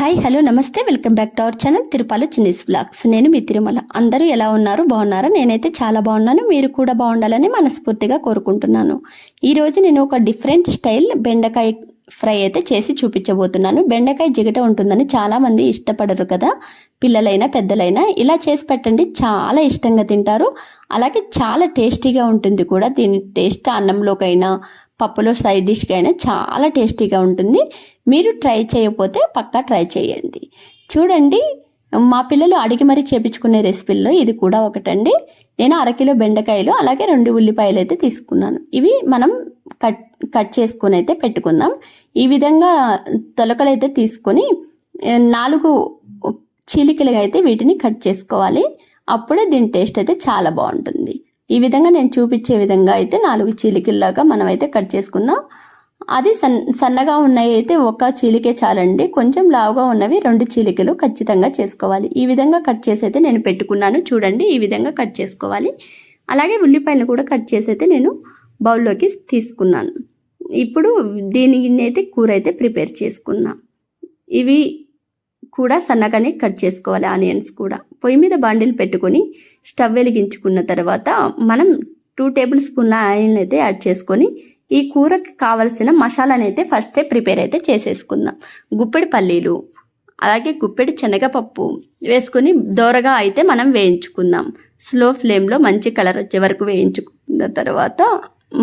Hi hello నమస్తే. Welcome back to our channel Tirupalu చిన్నీస్ blogs నేను మీ తిరుమల. అందరూ ఎలా ఉన్నారు? బాగున్నారా? నేనైతే చాలా బాగున్నాను. మీరు కూడా బాగుండాలని మనస్ఫూర్తిగా కోరుకుంటున్నాను. ఈరోజు నేను ఒక డిఫరెంట్ స్టైల్ బెండకాయ ఫ్రై అయితే చేసి చూపించబోతున్నాను. బెండకాయ జిగట ఉంటుందని చాలామంది ఇష్టపడరు కదా. పిల్లలైనా పెద్దలైనా ఇలా చేసి పెట్టండి. చాలా ఇష్టంగా తింటారు. అలాగే చాలా టేస్టీగా ఉంటుంది కూడా. దీని టేస్ట్ అన్నంలోకైనా పప్పులో సైడ్ డిష్కి అయినా చాలా టేస్టీగా ఉంటుంది. మీరు ట్రై చేయకపోతే పక్కా ట్రై చేయండి. చూడండి మా పిల్లలు అడిగి మరీ చేపించుకునే రెసిపీల్లో ఇది కూడా ఒకటండి. నేను అరకిలో బెండకాయలు అలాగే రెండు ఉల్లిపాయలు అయితే తీసుకున్నాను. ఇవి మనం కట్ కట్ చేసుకుని అయితే పెట్టుకుందాం. ఈ విధంగా తొలకలు అయితే తీసుకొని నాలుగు చీలికలుగా అయితే వీటిని కట్ చేసుకోవాలి. అప్పుడే దీని టేస్ట్ అయితే చాలా బాగుంటుంది. ఈ విధంగా నేను చూపించే విధంగా అయితే నాలుగు చీలికల్లాగా మనమైతే కట్ చేసుకుందాం. అది సన్ సన్నగా ఉన్నవి అయితే ఒక చీలికే చాలండి. కొంచెం లావుగా ఉన్నవి రెండు చీలికలు ఖచ్చితంగా చేసుకోవాలి. ఈ విధంగా కట్ చేసి అయితే నేను పెట్టుకున్నాను. చూడండి ఈ విధంగా కట్ చేసుకోవాలి. అలాగే ఉల్లిపాయలు కూడా కట్ చేసి అయితే నేను బౌల్లోకి తీసుకున్నాను. ఇప్పుడు దీనిని అయితే కూర అయితే ప్రిపేర్ చేసుకుందాం. ఇవి కూడా సన్నగానే కట్ చేసుకోవాలి. ఆనియన్స్ కూడా. పొయ్యి మీద బాండిల్ పెట్టుకొని స్టవ్ వెలిగించుకున్న తర్వాత మనం టూ టేబుల్ స్పూన్ల ఆయిల్ అయితే యాడ్ చేసుకొని ఈ కూరకి కావలసిన మసాలాని అయితే ఫస్టే ప్రిపేర్ అయితే చేసేసుకుందాం. గుప్పెడి పల్లీలు అలాగే గుప్పెడి శనగపప్పు వేసుకొని దోరగా అయితే మనం వేయించుకుందాం. స్లో ఫ్లేమ్లో మంచి కలర్ వచ్చే వరకు వేయించుకున్న తర్వాత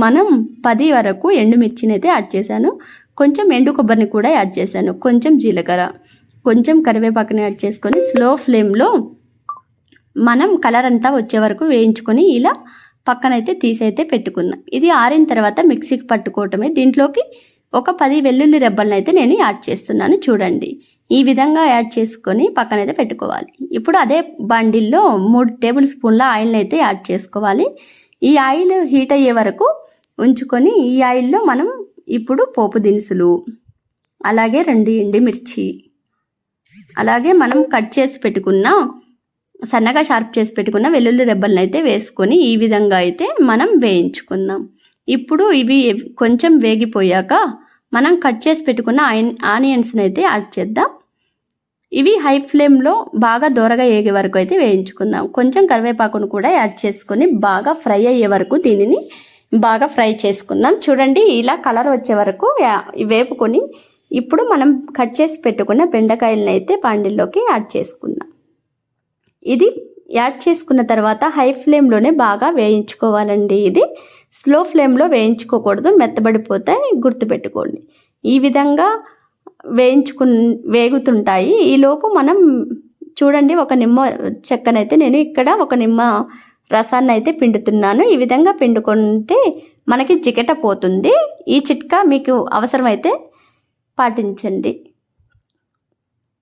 మనం పది వరకు ఎండుమిర్చిని అయితే యాడ్ చేశాను. కొంచెం ఎండు కొబ్బరిని కూడా యాడ్ చేశాను. కొంచెం జీలకర్ర కొంచెం కరివేపాకుని యాడ్ చేసుకొని స్లో ఫ్లేమ్లో మనం కలర్ అంతా వచ్చే వరకు వేయించుకొని ఇలా పక్కనైతే తీసైతే పెట్టుకుందాం. ఇది ఆరిన తర్వాత మిక్సీకి పట్టుకోవటమే. దీంట్లోకి ఒక పది వెల్లుల్లి రెబ్బలను అయితే నేను యాడ్ చేస్తున్నాను. చూడండి ఈ విధంగా యాడ్ చేసుకొని పక్కనైతే పెట్టుకోవాలి. ఇప్పుడు అదే బండిల్లో మూడు టేబుల్ స్పూన్ల ఆయిల్ని అయితే యాడ్ చేసుకోవాలి. ఈ ఆయిల్ హీట్ అయ్యే వరకు ఉంచుకొని ఈ ఆయిల్లో మనం ఇప్పుడు పోపు దినుసులు అలాగే రెండు మిర్చి అలాగే మనం కట్ చేసి పెట్టుకున్న సన్నగా షార్ప్ చేసి పెట్టుకున్న వెల్లుల్లి రెబ్బలను అయితే వేసుకొని ఈ విధంగా అయితే మనం వేయించుకుందాం. ఇప్పుడు ఇవి కొంచెం వేగిపోయాక మనం కట్ చేసి పెట్టుకున్న ఆయన్ ఆనియన్స్ని అయితే యాడ్ చేద్దాం. ఇవి హై ఫ్లేమ్లో బాగా దూరగా వేగే వరకు అయితే వేయించుకుందాం. కొంచెం కరివేపాకును కూడా యాడ్ చేసుకొని బాగా ఫ్రై అయ్యే వరకు దీనిని బాగా ఫ్రై చేసుకుందాం. చూడండి ఇలా కలర్ వచ్చే వరకు వేపుకొని ఇప్పుడు మనం కట్ చేసి పెట్టుకున్న బెండకాయలను అయితే పాండిల్లోకి యాడ్ చేసుకుందాం. ఇది యాడ్ చేసుకున్న తర్వాత హై ఫ్లేమ్లోనే బాగా వేయించుకోవాలండి ఇది. స్లో ఫ్లేమ్లో వేయించుకోకూడదు మెత్తబడిపోతాయి గుర్తుపెట్టుకోండి. ఈ విధంగా వేయించుకు వేగుతుంటాయి. ఈలోపు మనం చూడండి ఒక నిమ్మ చెక్కనైతే నేను ఇక్కడ ఒక నిమ్మ రసాన్ని అయితే పిండుతున్నాను. ఈ విధంగా పిండుకుంటే మనకి జిగట పోతుంది. ఈ చిట్కా మీకు అవసరమైతే పాటించండి.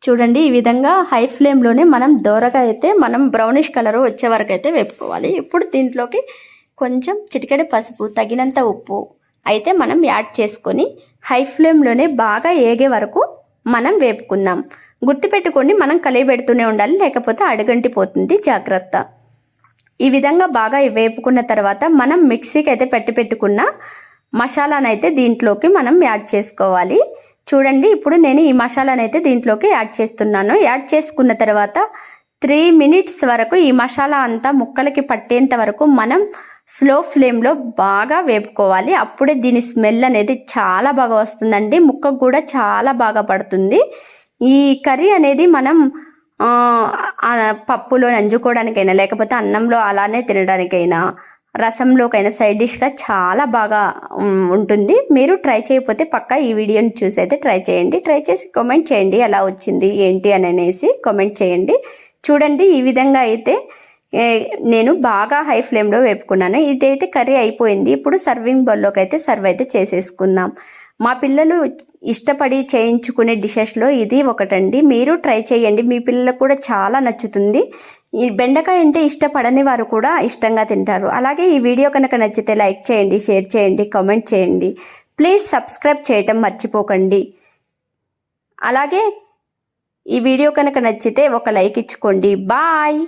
చూడండి ఈ విధంగా హై ఫ్లేమ్లోనే మనం దోరగా అయితే మనం బ్రౌనిష్ కలర్ వచ్చే వరకు అయితే వేపుకోవాలి. ఇప్పుడు దీంట్లోకి కొంచెం చిటికెడు పసుపు తగినంత ఉప్పు అయితే మనం యాడ్ చేసుకొని హై ఫ్లేమ్లోనే బాగా ఏగే వరకు మనం వేపుకుందాం. గుర్తుపెట్టుకోండి మనం కలియబెడుతూనే ఉండాలి లేకపోతే అడుగంటిపోతుంది జాగ్రత్త. ఈ విధంగా బాగా వేపుకున్న తర్వాత మనం మిక్సీకి అయితే పెట్టి పెట్టుకున్న మసాలాను అయితే దీంట్లోకి మనం యాడ్ చేసుకోవాలి. చూడండి ఇప్పుడు నేను ఈ మసాలాను అయితే దీంట్లోకి యాడ్ చేస్తున్నాను. యాడ్ చేసుకున్న తర్వాత త్రీ మినిట్స్ వరకు ఈ మసాలా అంతా ముక్కలకి పట్టేంత వరకు మనం స్లో ఫ్లేమ్లో బాగా వేపుకోవాలి. అప్పుడే దీని స్మెల్ అనేది చాలా బాగా వస్తుందండి. ముక్కకు కూడా చాలా బాగా పడుతుంది. ఈ కర్రీ అనేది మనం పప్పులో నంజుకోవడానికైనా లేకపోతే అన్నంలో అలానే తినడానికైనా రసంలోకైనా సైడ్ డిష్గా చాలా బాగా ఉంటుంది. మీరు ట్రై చేయకపోతే పక్కా ఈ వీడియోని చూసి అయితే ట్రై చేయండి. ట్రై చేసి కామెంట్ చేయండి ఎలా వచ్చింది ఏంటి అని అనేసి కామెంట్ చేయండి. చూడండి ఈ విధంగా అయితే నేను బాగా హై ఫ్లేమ్లో వేపుకున్నాను. ఇదైతే కర్రీ అయిపోయింది. ఇప్పుడు సర్వింగ్ బౌల్లోకి అయితే సర్వ్ అయితే చేసేసుకుందాం. మా పిల్లలు ఇష్టపడి చేయించుకునే డిషెస్లో ఇది ఒకటండి. మీరు ట్రై చేయండి. మీ పిల్లలకు కూడా చాలా నచ్చుతుంది. ఈ బెండకాయ అంటే ఇష్టపడని వారు కూడా ఇష్టంగా తింటారు. అలాగే ఈ వీడియో కనుక నచ్చితే లైక్ చేయండి షేర్ చేయండి కామెంట్ చేయండి. ప్లీజ్ సబ్స్క్రైబ్ చేయటం మర్చిపోకండి. అలాగే ఈ వీడియో కనుక నచ్చితే ఒక లైక్ ఇచ్చుకోండి. బాయ్